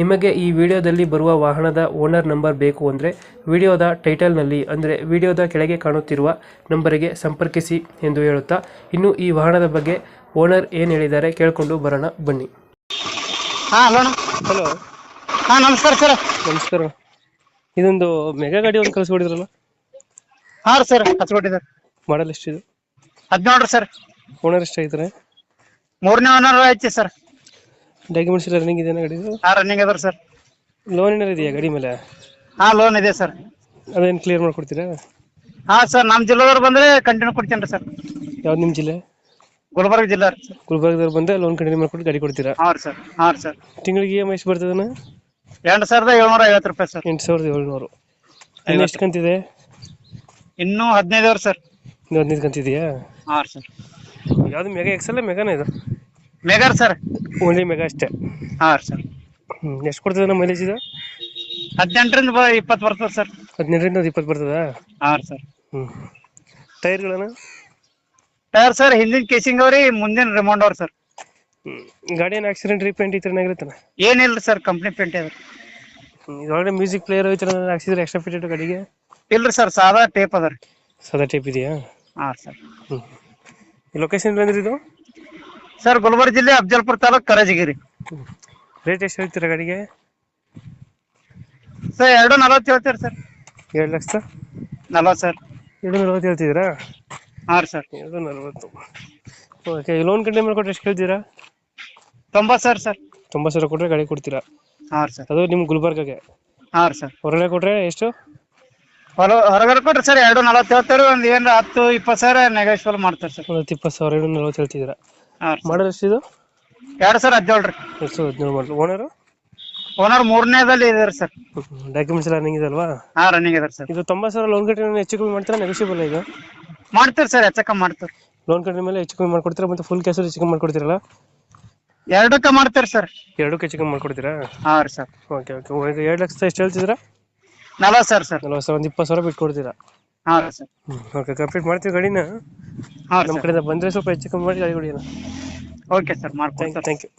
ನಿಮಗೆ ಈ ವಿಡಿಯೋದಲ್ಲಿ ಬರುವ ವಾಹನದ ಓನರ್ ನಂಬರ್ ಬೇಕು ಅಂದರೆ ವಿಡಿಯೋದ ಟೈಟಲ್ನಲ್ಲಿ ಅಂದರೆ ವಿಡಿಯೋದ ಕೆಳಗೆ ಕಾಣುತ್ತಿರುವ ನಂಬರಿಗೆ ಸಂಪರ್ಕಿಸಿ ಎಂದು ಹೇಳುತ್ತಾ ಇನ್ನು ಈ ವಾಹನದ ಬಗ್ಗೆ ಓನರ್ ಏನು ಹೇಳಿದ್ದಾರೆ ಕೇಳಿಕೊಂಡು ಬರೋಣ ಬನ್ನಿ. ಹಾ ಹಲೋ ಹಲೋ. ಹಾಂ ನಮಸ್ಕಾರ ಸರ್. ನಮಸ್ಕಾರ ಇದೊಂದು ಮೆಗಾ ಗಾಡಿ ಒಂದು ಕಳಿಸ್ಬಿಡಿದ್ರಲ್ಲ ಹಾ ರೀ ಸರ್ ಹಚ್ಕೊಟ್ಟಿದ್ದಾರೆ ಮಾಡಲ್ ಎಷ್ಟಿದೆ? ಹದಿನೇಳು ಸರ್. ಓನರ್ ಎಷ್ಟಾಗಿದ್ದಾರೆ? ಮೂರನೇ ಓನರ್ ಐತಿ ಸರ್. ಡಾಕ್ಯುಮೆಂಟ್ಸ್ ಎಲ್ಲ ರನ್ನಿಂಗ್ ಇದೆಯಾ ಗಾಡಿ ಹಾ ರನ್ನಿಂಗ್ ಅದರ ಸರ್ ಲೋನ್ ಏನಾರು ಇದೆಯಾ ಗಾಡಿ ಮೇಲೆ? ಆ ಲೋನ್ ಇದೆ ಸರ್ ಅದೇನು ಕ್ಲಿಯರ್ ಮಾಡ್ಕೊಡ್ತೀರಾ? ಹಾ ಸರ್ ನಮ್ಮ ಜಿಲ್ಲೆದವ್ರು ಬಂದ್ರೆ ಕಂಟಿನ್ಯೂ ಕೊಡ್ತೀನಿ ಸರ್ ಯಾವ್ದು ನಿಮ್ಮ ಜಿಲ್ಲೆ? ಗುಲ್ಬರ್ಗ ಜಿಲ್ಲಾ ರೀ ಸರ್ ಗುಲ್ಬರ್ಗದವ್ರು ಬಂದರೆ ಲೋನ್ ಕಂಟಿನ್ಯೂ ಮಾಡ್ಕೊಟ್ಟು ಗಾಡಿ ಕೊಡ್ತೀರಾ? ಹಾಂ ರೀ ಸರ್ ಹಾಂ ರೀ ಸರ್ ತಿಂಗಳಿಗೆ ಇ ಎಂ ಐ ಎಷ್ಟು ಬರ್ತದನ ಎರಡು ಸಾವಿರದ ಏಳ್ನೂರ ಐವತ್ತು ರೂಪಾಯಿ ಸರ್ ಎಂಟು ಸಾವಿರದ ಏಳ್ನೂರು. ಇನ್ನು ಎಷ್ಟು ಕಂತಿದೆ? ಇನ್ನೂ ಹದಿನೈದು ಅವ್ರ ಸರ್ ಇನ್ನು ಹದಿನೈದು ಕಂತಿದೆಯಾ? ಹಾಂ ರೀ ಸರ್ ಯಾವುದು ಮೆಗಾ ಎಕ್ಸೆಲ್ ಮೆಗಾನ ಇದು? ಮೇಗರ್ ಸರ್ ಓನ್ಲಿ ಮೆಗಾ ಅಷ್ಟೇ. ಹಾಂ ಸರ್ ಹ್ಞೂ ಎಷ್ಟು ಕೊಡ್ತದೆ ನಮ್ಮ ಮೈಲೇಜ್ ಇದು? ಹದಿನೆಂಟರಿಂದ ಬ ಇಪ್ಪತ್ತು ಬರ್ತದೆ ಸರ್ ಹದಿನೆಂಟರಿಂದ ಒಂದು ಇಪ್ಪತ್ತು ಬರ್ತದ? ಹಾಂ ಸರ್ ಹ್ಞೂ ಟೈರ್ಗಳನ್ನ? ಟೈರ್ ಸರ್ ಹಿಂದಿನ ಕೇಸಿಂಗ್ ಅವ್ರಿ ಮುಂದಿನ ರಿಮೌಂಡ್ ಅವ್ರಿ ಸರ್ ಗಾಡಿ ಏನು ಆಕ್ಸಿಡೆಂಟ್ ರೀಪೇಂಟ್ ಈ ಥರ ಆಗಿರುತ್ತಲ್ಲ? ಏನಿಲ್ಲ ಸರ್ ಕಂಪ್ನಿ ಪೇಂಟ್ ಇದೆ ಇದೊಳಗಡೆ ಮ್ಯೂಸಿಕ್ ಪ್ಲೇಯರ್ ಈ ಥರ ಹಾಕ್ಸಿದ್ರೆ ಎಕ್ಸ್ಟ್ರಾ ಫಿಟೆಡ್ ಗಾಡಿಗೆ? ಇಲ್ರಿ ಸರ್ ಸಾದಾ ಟೇಪ್ ಅದ ರೀ ಸದಾ ಟೇಪ್ ಇದೆಯಾ? ಹಾ ಸರ್ ಹ್ಞೂ ಲೊಕೇಶನ್ ಬಂದ್ರಿ ಇದು? ಸರ್ ಗುಲ್ಬರ್ಗ ಜಿಲ್ಲೆ ಅಫಜಲ್ಪುರ ತಾಲೂಕ್ ಕರಜಗಿರಿ. ರೇಟ್ ಎಷ್ಟು ಹೇಳ್ತೀರಾ ಗಾಡಿಗೆ? ಸರ್ ಎರಡು ನಲವತ್ತು ಹೇಳ್ತೀರಿ ಸರ್? ಎರಡು ಲಕ್ಷ? ನಲವತ್ತು ಸರ್. ಎರಡು ನಲವತ್ತು ಹೇಳ್ತಿದ್ದೀರಾ? ಹಾಂ ರೀ ಸರ್. ಎರಡು ನಲವತ್ತು. ಓಕೆ ಲೋನ್ ಕಂಡೆ ಮೇಲೆ ಕೊಟ್ಟರೆ ಎಷ್ಟು ಕೇಳ್ತೀರಾ? ತೊಂಬತ್ತು ಸರ್ ಸರ್. ತೊಂಬತ್ತು ಸಾವಿರ ಕೊಟ್ಟರೆ ಗಾಡಿ ಕೊಡ್ತೀರಾ? ಹಾಂ ರೀ ಸರ್. ಅದು ನಿಮ್ಮ ಗುಲ್ಬರ್ಗಗೆ? ಹಾಂ ರೀ ಸರ್. ಹೊರಗಡೆ ಕೊಟ್ಟರೆ ಎಷ್ಟು? ಹೊರ ಹೊರಗಡೆ ಕೊಟ್ರಿ ಸರ್ ಎರಡು ನಲವತ್ತು ಹೇಳ್ತಾರೆ ಒಂದು ಏನು ಹತ್ತು ಇಪ್ಪತ್ತು ಸಾವಿರ ನೆಗೋಷಿಯಬಲ್ ಮಾಡ್ತಾರೆ ಸರ್. ಒಂದು ಹತ್ತು ಇಪ್ಪತ್ತು ಸಾವಿರ ಎರಡು ನಲವತ್ತು ಹೇಳ್ತಿದ್ದೀರಾ? ಹಾಂ ರೀ ಮಾಡಲ್ ಎಷ್ಟಿದು ಎರಡು ಸರ್ ಹದಿನೇಳು ರೀ. ಹದಿನೇಳು ಮಾಡಲ್ ಓನರು? ಓನರ್ ಮೂರನೇದಲ್ಲಿ ಇದೆ ಸರ್. ಡಾಕ್ಯುಮೆಂಟ್ಸ್ ಎಲ್ಲ ರನ್ನಿಂಗ್ ಇದೆ ಅಲ್ವಾ ಹಾಂ ರನ್ನಿಂಗ್ ಇದೆ ಸರ್. ಇದು ತೊಂಬತ್ತು ಸಾವಿರ ಲೋನ್ ಕಟ್ಟಿ ಹೆಚ್ಚು ಕಮ್ಮಿ ಮಾಡ್ತೀರಾ ನೆಗೋಷಿಯಬಲ್ ಇದು? ಮಾಡ್ತೀರಿ ಸರ್ ಹೆಚ್ಚಕ್ಕ ಮಾಡ್ತೀರಿ ಲೋನ್ ಕಟ್ಟಿ ಮೇಲೆ ಹೆಚ್ಚು ಕಮ್ಮಿ ಮಾಡ್ಕೊಡ್ತೀರಾ ಮತ್ತು ಫುಲ್ ಕ್ಯಾಸಲ್ಲಿ ಹೆಚ್ಚು ಕಮ್ಮಿ ಮಾಡ್ಕೊಡ್ತೀರಲ್ಲ? ಎರಡಕ್ಕೆ ಮಾಡ್ತೀರಿ ಸರ್. ಎರಡಕ್ಕೆ ಹೆಚ್ಚು ಕಮ್ಮಿ ಮಾಡ್ಕೊಡ್ತೀರಾ? ಹಾಂ ರೀ ಸರ್. Okay okay. ಎರಡು ಲಕ್ಷ ಎಷ್ಟು ಹೇಳ್ತಿದ್ದೀರಾ? ನಲವತ್ತು ಸರ್ ಸರ್. ನಲ್ವತ್ತು ಸಾವಿರ ಒಂದು ಇಪ್ಪತ್ತು ಸಾವಿರ ಬಿಟ್ಟು ಕೊಡ್ತೀರಾ ಹಾಂ ಸರ್. ಓಕೆ ಕಂಪ್ಲೀಟ್ ಮಾಡ್ತೀವಿ ಗಾಡಿನ? ಹಾ ನಮ್ಮ ಕಡೆಯಿಂದ ಬಂದರೆ ಸ್ವಲ್ಪ ಹೆಚ್ಚು ಕಮ್ಮಿ ಮಾಡಿ ಗಾಡಿ ಕೊಡಿ ಓಕೆ ಸರ್ ಮಾಡ್ಕೊಡ್ತೀನಿ ಥ್ಯಾಂಕ್ ಯು